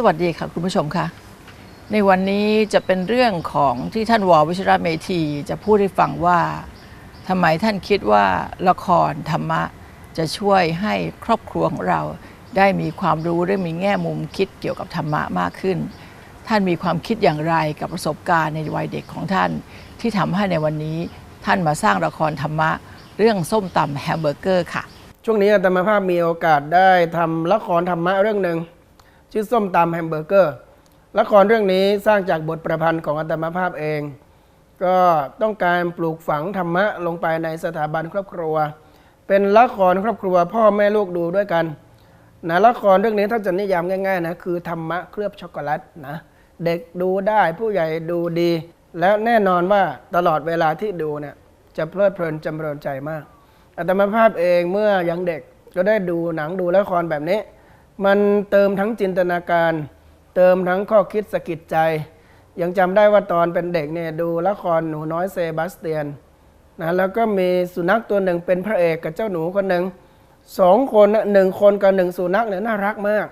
สวัสดีค่ะคุณผู้ชมค่ะ ในวันนี้จะเป็นเรื่องของที่ท่านววิชระเมธีจะพูดให้ฟังว่าทำไมท่านคิดว่าละครธรรมะ จะช่วยให้ครอบครัวของเราได้มีความรู้ได้มีแง่มุมคิดเกี่ยวกับธรรมะมากขึ้น ท่านมีความคิดอย่างไรกับประสบการณ์ในวัยเด็กของท่าน ที่ทำให้ในวันนี้ท่านมาสร้างละครธรรมะ เรื่องส้มตำแฮมเบอร์เกอร์ค่ะ ช่วงนี้อาตมาภาพมีโอกาสได้ทำละครธรรมะเรื่องหนึ่ง ชื่อส้มตำแฮมเบอร์เกอร์ละครเรื่องนี้สร้างจากบทประพันธ์ของอาตมาภาพเอง ก็ต้องการปลูกฝังธรรมะลงไปในสถาบันครอบครัว เป็นละครครอบครัวพ่อแม่ลูกดูด้วยกันนะละครเรื่องนี้ถ้าจะนิยามง่ายๆนะคือธรรมะเคลือบช็อกโกแลตนะเด็กดูได้ผู้ใหญ่ดูดี และแน่นอนว่าตลอดเวลาที่ดูเนี่ยจะเพลิดเพลินจำเริญใจมากอาตมาภาพเองเมื่อยังเด็กก็ได้ดูหนังดูละครแบบนี้ มันเติมทั้งจินตนาการ เติมทั้งข้อคิดสะกิดใจ ยังจำได้ว่าตอนเป็นเด็กเนี่ยดูละครหนูน้อยเซบาสเตียนนะแล้วก็มีสุนัขตัวหนึ่งเป็นพระเอกกับเจ้าหนูคนหนึ่งสองคนหนึ่งคนกับหนึ่งสุนัขเนี่ยน่ารักมาก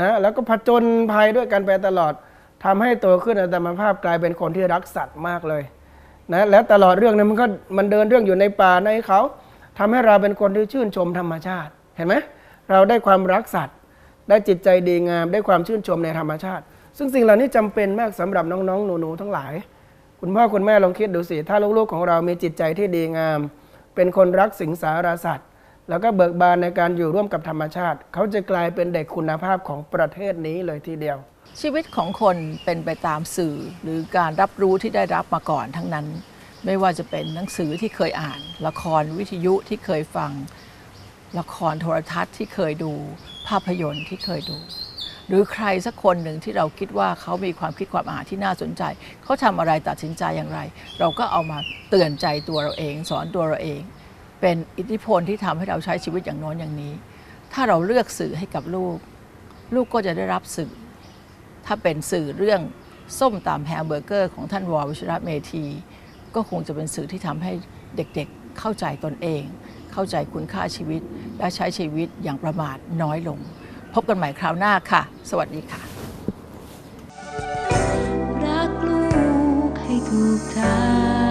นะแล้วก็ผจญภัยด้วยกันไปตลอดทำให้โตขึ้นอาตมาภาพกลายเป็นคนที่รักสัตว์มากเลยนะและตลอดเรื่องนั้นมันก็มันเดินเรื่องอยู่ในป่าในเขาทำให้เราเป็นคนที่ชื่นชมธรรมชาติ เห็นไหมเราได้ความรักสัตว์ ได้จิตใจดีงาม ได้ความชื่นชมในธรรมชาติ ซึ่งสิ่งเหล่านี้จำเป็นมากสำหรับน้องๆหนูๆทั้งหลาย คุณพ่อคุณแม่ลองคิดดูสิถ้าลูกๆของเรามีจิตใจที่ดีงาม เป็นคนรักสิงสารสัตว์แล้วก็เบิกบานในการอยู่ร่วมกับธรรมชาติ เขาจะกลายเป็นเด็กคุณภาพของประเทศนี้เลยทีเดียว ชีวิตของคนเป็นไปตามสื่อหรือการรับรู้ที่ได้รับมาก่อนทั้งนั้น ไม่ว่าจะเป็นหนังสือที่เคยอ่าน ละครวิทยุที่เคยฟัง ละครโทรทัศน์ที่เคยดูภาพยนตร์ที่เคยดู หรือใครสักคนหนึ่งที่เราคิดว่าเขามีความคิดความอ่านที่น่าสนใจ เขาทำอะไรตัดสินใจอย่างไร เราก็เอามาเตือนใจตัวเราเอง สอนตัวเราเอง เป็นอิทธิพลที่ทำให้เราใช้ชีวิตอย่างน้นอย่างนี้ ถ้าเราเลือกสื่อให้กับลูก ลูกก็จะได้รับสื่อ ถ้าเป็นสื่อเรื่องส้มตำแฮมเบอร์เกอร์ของท่านวอวิชระเมธี ก็คงจะเป็นสื่อที่ทำให้เด็กๆเข้าใจตนเอง เข้าใจคุณค่าชีวิต และใช้ชีวิตอย่างประมาทน้อยลง พบกันใหม่คราวหน้าค่ะ สวัสดีค่ะ รักลูกให้ถูกทาง